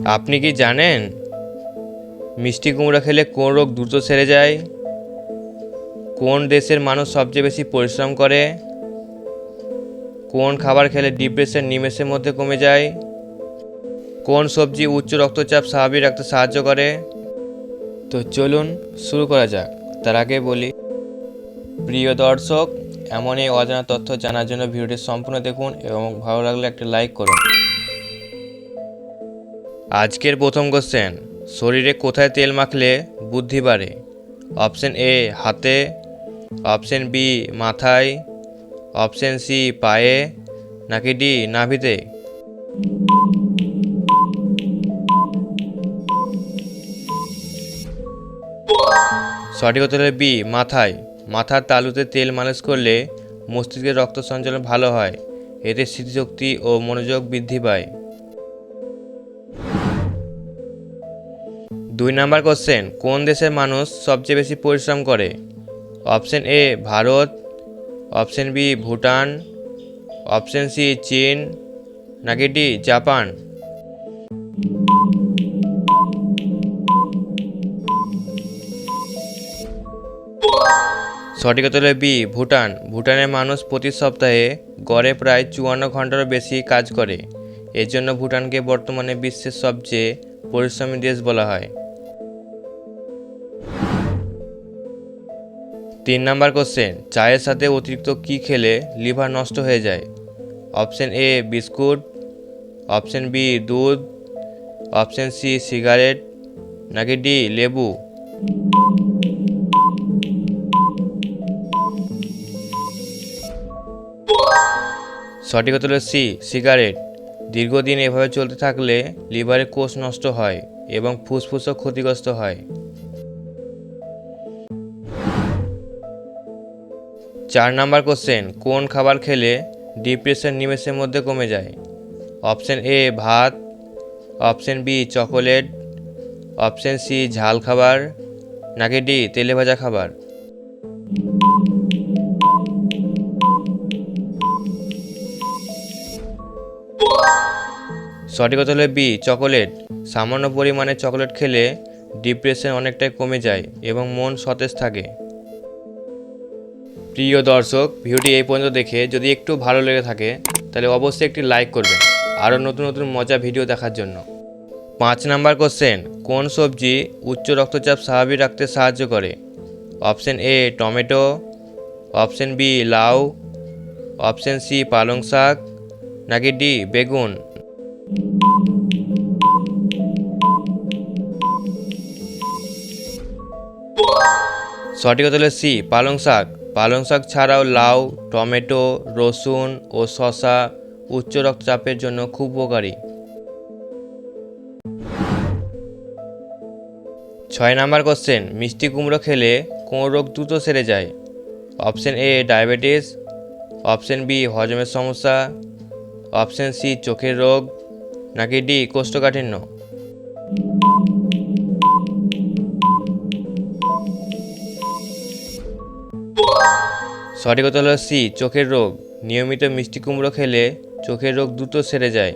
আপনি কি জানেন মিষ্টি কুমড়া খেলে কোন রোগ দ্রুত সেরে যায়? কোন দেশের মানুষ সবচেয়ে বেশি পরিশ্রম করে? কোন খাবার খেলে ডিপ্রেশন নিমেষের মধ্যে কমে যায়? কোন সবজি উচ্চ রক্তচাপ স্বাভাবিক রাখতে সাহায্য করে? তো চলুন শুরু করা যাক। তার আগে বলি, প্রিয় দর্শক এমন এই অজানা তথ্য জানার জন্য ভিডিওটি সম্পূর্ণ দেখুন এবং ভালো লাগলে একটা লাইক করুন। আজকের প্রথম কোশ্চেন, শরীরে কোথায় তেল মাখলে বুদ্ধি বাড়ে? অপশন এ, হাতে। অপশন বি, মাথায়। অপশন সি, পায়ে। নাকি ডি, নাভিতে? সঠিক উত্তর বি, মাথায়। মাথার তালুতে তেল মালিশ করলে মস্তিষ্কের রক্ত সঞ্চালন ভালো হয়। এতে স্মৃতিশক্তি ও মনোযোগ বৃদ্ধি পায়। দুই নাম্বার কোশ্চেন কোন দেশের মানুষ সবচেয়ে বেশি পরিশ্রম করে? Option A Bharat. Option B Bhutan. Option C চীন। নাকি ডি জাপান? সঠিক হলো বি ভুটান। ভুটানের মানুষ প্রতি সপ্তাহে গড়ে প্রায় চুয়ান্ন ঘন্টারও বেশি কাজ করে। এর জন্য ভুটানকে বর্তমানে বিশ্বের সবচেয়ে পরিশ্রমী দেশ বলা হয়। তিন নাম্বার কোশ্চেন চায়ের সাথে অতিরিক্ত কি খেলে লিভার নষ্ট হয়ে যায়? Option A biscuit. Option B দুধ। অপশন সি সিগারেট নাকি ডি লেবু। সঠিক হলো সি সিগারেট দীর্ঘদিন এভাবে চলতে থাকলে লিভারের কোষ নষ্ট হয় এবং ফুসফুসও ক্ষতিগ্রস্ত হয়। চার নাম্বার কোশ্চেন, কোন খাবার খেলে ডিপ্রেশন নিমেষের মধ্যে কমে যায়? অপশন এ, ভাত। Option B, chocolate. Option C, ঝাল খাবার। নাকি ডি, তেলে ভাজা খাবার? সঠিক হলো বি, চকোলেট। সামান্য পরিমাণে চকোলেট খেলে ডিপ্রেশন অনেকটাই কমে যায় এবং মন সতেজ থাকে। প্রিয় দর্শক, ভিডিওটি এই পর্যন্ত দেখে যদি একটু ভালো লেগে থাকে, তাহলে অবশ্যই একটি লাইক করবেন। আরও নতুন নতুন মজা ভিডিও দেখার জন্য। পাঁচ নাম্বার কোশ্চেন, কোন সবজি উচ্চ রক্তচাপ স্বাভাবিক রাখতে সাহায্য করে? Option A, tomato. Option B, লাউ। অপশন সি, পালং শাক। নাকি ডি, বেগুন। সঠিক হলো সি, পালং শাক। পালং শাক ছাড়াও লাউ, টমেটো, রসুন ও শসা উচ্চ রক্তচাপের জন্য খুব উপকারী। ছয় নাম্বার কোশ্চেন, মিষ্টি কুমড়ো খেলে কোন রোগ দ্রুত সেরে যায়? Option A, diabetes, option B, হজমের সমস্যা, অপশন সি, চোখের রোগ, নাকি ডি, কোষ্ঠকাঠিন্য? সঠিক হলো সি চোখের রোগ। নিয়মিত মিষ্টি কুমড়ো খেলে চোখের রোগ দ্রুত সেরে যায়।